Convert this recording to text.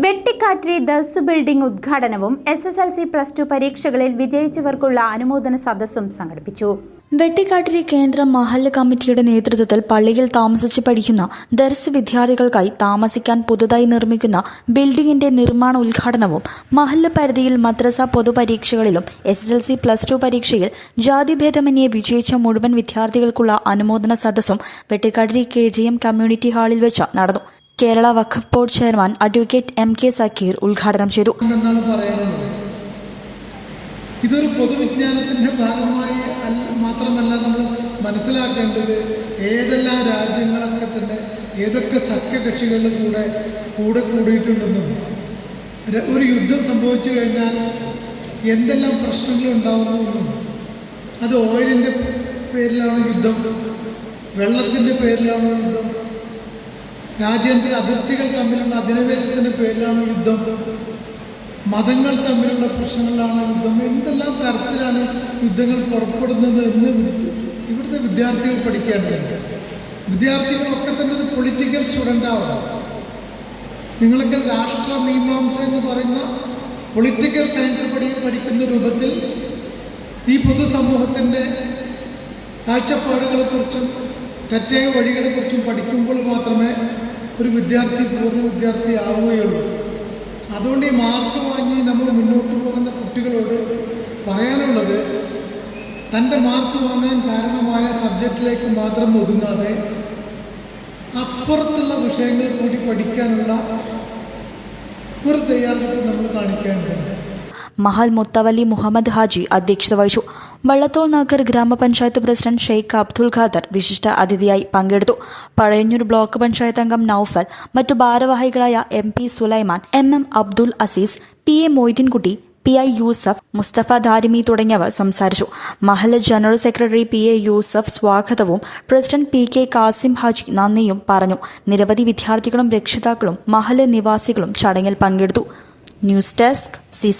Vettikattiri thus building ഉദ്ഘാടനവും S S L C plus two പരീക്ഷകളിൽ വിജയിച്ചവർക്കുള്ള അനുമോദന സദസ്സും സംഘടിപ്പിച്ചു. വെട്ടിക്കാട്ടിരി കേന്ദ്ര മഹല്ല് കമ്മിറ്റിയുടെ നേതൃത്വത്തിൽ പള്ളിയിൽ താമസിച്ച് പഠിക്കുന്ന ദർസ് വിദ്യാർത്ഥികൾക്കായി താമസിക്കാൻ പുതുതായി നിർമ്മിക്കുന്ന ബിൽഡിംഗിന്റെ നിർമ്മാണ ഉദ്ഘാടനവും മഹല്ല് പരിധിയിൽ മദ്രസ പൊതുപരീക്ഷകളിലും S S L C plus two പരീക്ഷയിൽ ജാതിഭേദമന്യെ വിജയിച്ച മുഴുവൻ വിദ്യാർത്ഥികൾക്കുള്ള അനുമോദന സദസ്സും Vettikattiri K G M community ഹാളിൽ വെച്ച് നടന്നു. Kerala Waqf board chairman advocate M K Zakir ഉദ്ഘാടനം ചെയ്തു. ഇതൊരു പൊതുവിജ്ഞാനത്തിന്റെ ഭാഗമായി മാത്രമല്ല നമ്മൾ മനസ്സിലാക്കേണ്ടത് ഏതെല്ലാം രാജ്യങ്ങളൊക്കെ തന്നെ ഏതൊക്കെ സഖ്യകക്ഷികളുടെ കൂടെ കൂടെ കൂടിയിട്ടുണ്ടെന്നും ഒരു യുദ്ധം സംഭവിച്ചു കഴിഞ്ഞാൽ എന്തെല്ലാം പ്രശ്നങ്ങൾ അത് ഓയിലിന്റെ പേരിലാണ് യുദ്ധം വെള്ളത്തിന്റെ പേരിലാണ് യുദ്ധം രാജ്യാന്തര അതിർത്തികൾ തമ്മിലുള്ള അധിനിവേശത്തിന്റെ പേരിലാണ് യുദ്ധം. മതങ്ങൾ തമ്മിലുള്ള പ്രശ്നങ്ങളിലാണ് യുദ്ധം. എന്തെല്ലാം തരത്തിലാണ് യുദ്ധങ്ങൾ പുറപ്പെടുന്നത് എന്ന് ഇവിടുത്തെ വിദ്യാർത്ഥികൾ പഠിക്കേണ്ടതുണ്ട്. വിദ്യാർത്ഥികളൊക്കെ തന്നെ ഒരു പൊളിറ്റിക്കൽ സ്റ്റുഡന്റ് ആവണം. നിങ്ങളൊക്കെ രാഷ്ട്രമീമാംസ എന്ന് പറയുന്ന പൊളിറ്റിക്കൽ സയൻസ് പഠി പഠിക്കുന്ന രൂപത്തിൽ ഈ പൊതുസമൂഹത്തിന്റെ കാഴ്ചപ്പാടുകളെക്കുറിച്ചും തെറ്റായ വഴികളെക്കുറിച്ചും പഠിക്കുമ്പോൾ ഒരു വിദ്യാർത്ഥി പൂർണ വിദ്യാർത്ഥി ആവുകയുള്ളൂ. അതുകൊണ്ട് ഈ മാർക്ക് വാങ്ങി നമ്മൾ മുന്നോട്ട് പോകുന്ന കുട്ടികളോട് പറയാനുള്ളത് തന്റെ മാർക്ക് വാങ്ങാൻ കാരണമായ സബ്ജക്റ്റിലേക്ക് മാത്രം ഒതുങ്ങാതെ അപ്പുറത്തുള്ള വിഷയങ്ങൾ കൂടി പഠിക്കാനുള്ള ഒരു തയ്യാറെടുപ്പ് നമ്മൾ കാണിക്കേണ്ടതുണ്ട്. മഹൽ മുത്തവലി മുഹമ്മദ് ഹാജി അധ്യക്ഷത വഹിച്ചു. വള്ളത്തോൾ നാഗർ ഗ്രാമപഞ്ചായത്ത് പ്രസിഡന്റ് ഷെയ്ഖ് അബ്ദുൽ ഖാദർ വിശിഷ്ട അതിഥിയായി പങ്കെടുത്തു. പഴയന്നൂർ ബ്ലോക്ക് പഞ്ചായത്ത് അംഗം നൌഫൽ മറ്റു ഭാരവാഹികളായ M P Sulaiman M M Abdul Aziz P A Moideenkutty P I Yusuf Mustafa Darimi തുടങ്ങിയവർ സംസാരിച്ചു. മഹല general secretary P A Yusuf സ്വാഗതവും president P K Kasim Haji നന്ദിയും പറഞ്ഞു. നിരവധി വിദ്യാർത്ഥികളും രക്ഷിതാക്കളും മഹല നിവാസികളും ചടങ്ങിൽ പങ്കെടുത്തു. News desk C